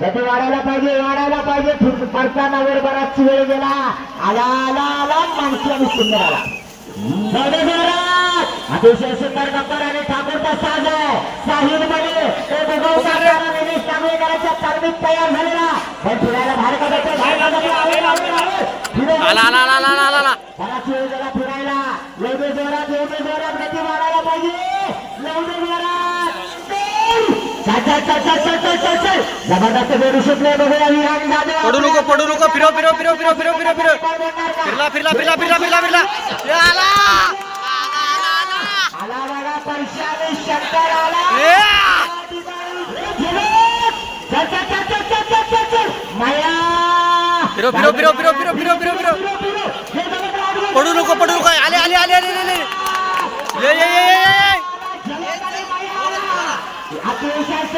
गती वाढायला पाहिजे वाढायला पाहिजे. पडताना वर बराच वेळ गेला. आला आला आला. माणशी आणि सुंदर आला. अतिशय सुंदर गप्पर आणि ठाकूरचा साज आहे. साहिलमध्ये तो तालमीत तयार झालेला. पण फिरायला बाहेर काढायचं बाहेर काढायचं. आवडेल आवडेल आवडेल फिरव- आला आला आला आला आला आला. बराच वेळ गेला फिरायला. एवढे जोरात एवढे जोरात. गती मारायला पाहिजे. एवढे जोरात. जबरदस्त जोडी सुटले बघूया विराट जाधव पडू नको पडू नको फिरव फिरव फिरव फिरव फिरव फिरव फिरव फिरला फिरला फिरला फिरला फिरला फिरला आला बघा पैशाने शंकर. माया फिरव फिरव फिरव फिरव हे बघा, बघा, बघा. पडू नको पडू नको आले आले आले आले आले ये ये ये आत्मविश्वास